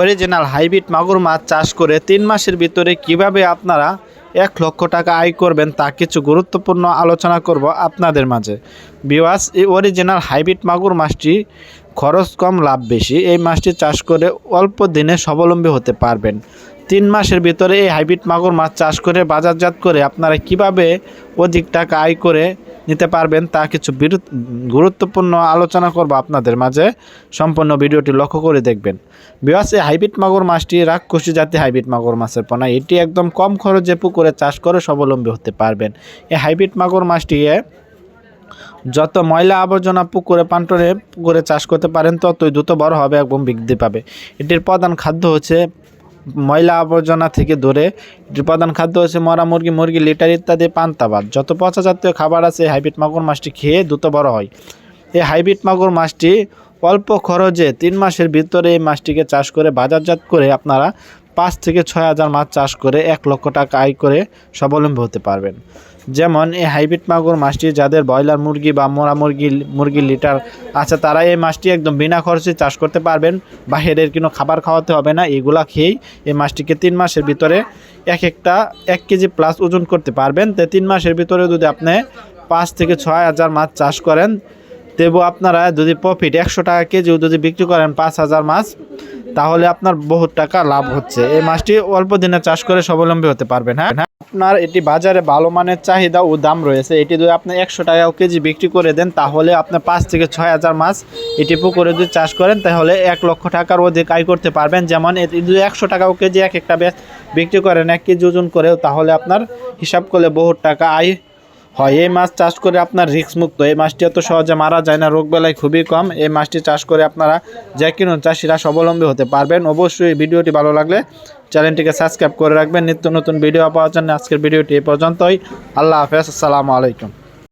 Original hybrid মাগুর মাছ চাষ করে তিন মাসের ভিতরে কীভাবে আপনারা এক লক্ষ টাকা আয় করবেন তা কিছু গুরুত্বপূর্ণ আলোচনা করব আপনাদের মাঝে। বিওয়াস এই অরিজিনাল হাইব্রিড মাগুর মাছটি খরচ কম, লাভ বেশি। এই মাছটি চাষ করে অল্প দিনে স্বাবলম্বী হতে পারবেন। তিন মাসের ভিতরে এই হাইব্রিড মাগুর মাছ চাষ করে বাজারজাত করে আপনারা কীভাবে অধিক টাকা আয় করে নিতে পারবেন তা কিছু গুরুত্বপূর্ণ আলোচনা করব আপনাদের মাঝে। সম্পূর্ণ ভিডিওটি লক্ষ্য করে দেখবেন। বিবাস এই হাইব্রিড মাগুর মাছটি রাক্ষসী জাতি হাইব্রিড মাগুর মাছের পোনা। এটি একদম কম খরচে পুকুরে চাষ করে স্বাবলম্বী হতে পারবেন। এই হাইব্রিড মাগুর মাছটিকে যত ময়লা আবর্জনা পুকুরে পান্টরে পুকুরে চাষ করতে পারেন, ততই দ্রুত বড় হবে এবং বৃদ্ধি পাবে। এটির প্রধান খাদ্য হচ্ছে ময়লা আবর্জনা থেকে দূরে এটির প্রধান খাদ্য হচ্ছে মরা মুরগি মুরগি, লিটার ইত্যাদি পান্তাবাদ যত পচা জাতীয় খাবার আছে হাইব্রিড মাগুর মাছটি খেয়ে দ্রুত বড় হয়। এই হাইব্রিড মাগুর মাছটি অল্প খরচে তিন মাসের ভিতরে এই মাছটিকে চাষ করে, বাজারজাত করে আপনারা পাঁচ থেকে ছয় হাজার মাছ চাষ করে এক লক্ষ টাকা আয় করে স্বাবলম্বী হতে পারবেন। যেমন এই হাইব্রিড মাগুর মাছটি যাদের ব্রয়লার মুরগি বা মোরা মুরগি, মুরগির লিটার আছে তারা এই মাছটি একদম বিনা খরচে চাষ করতে পারবেন। বাহিরের কোনো খাবার খাওয়াতে হবে না, এগুলা খেয়েই এই মাছটিকে তিন মাসের ভিতরে এক একটা এক কেজি প্লাস ওজন করতে পারবেন। তো তিন মাসের ভিতরে যদি আপনি পাঁচ থেকে ছয় হাজার মাছ চাষ করেন তবু আপনারা যদি প্রফিট একশো টাকা কেজিও যদি বিক্রি করেন পাঁচ হাজার মাছ, তাহলে আপনার বহুত টাকা লাভ হচ্ছে। এই মাছটি অল্প দিনে চাষ করে স্বাবলম্বী হতে পারবেন হ্যাঁ? আপনার এটি বাজারে ভালো মানের চাহিদা ও দাম রয়েছে। এটি যদি আপনি একশো টাকা কেজি বিক্রি করে দেন, তাহলে আপনি পাঁচ থেকে ছয় হাজার মাছ এটি পুকুরে যদি চাষ করেন, তাহলে এক লক্ষ টাকার অধিক আয় করতে পারবেন। যেমন এটি যদি একশো টাকা কেজি এক একটা বিক্রি করেন, এক কেজি ওজন করেও, তাহলে আপনার হিসাব করলে বহুত টাকা আয় হয়, এই মাছ চাষ করে আপনার রিস্ক মুক্ত। এই মাছটি এত সহজে মারা যায় না, রোগ বেলায় খুবই কম। এই মাছটি চাষ করে আপনারা যে কোনো চাষিরা স্বাবলম্বী হতে পারবেন। অবশ্যই ভিডিওটি ভালো লাগলে চ্যানেলটিকে সাবস্ক্রাইব করে রাখবেন। নিত্য নতুন ভিডিও পাওয়ার জন্য আজকের ভিডিওটি এই পর্যন্তই। আল্লাহ হাফেজ, আসসালামু আলাইকুম।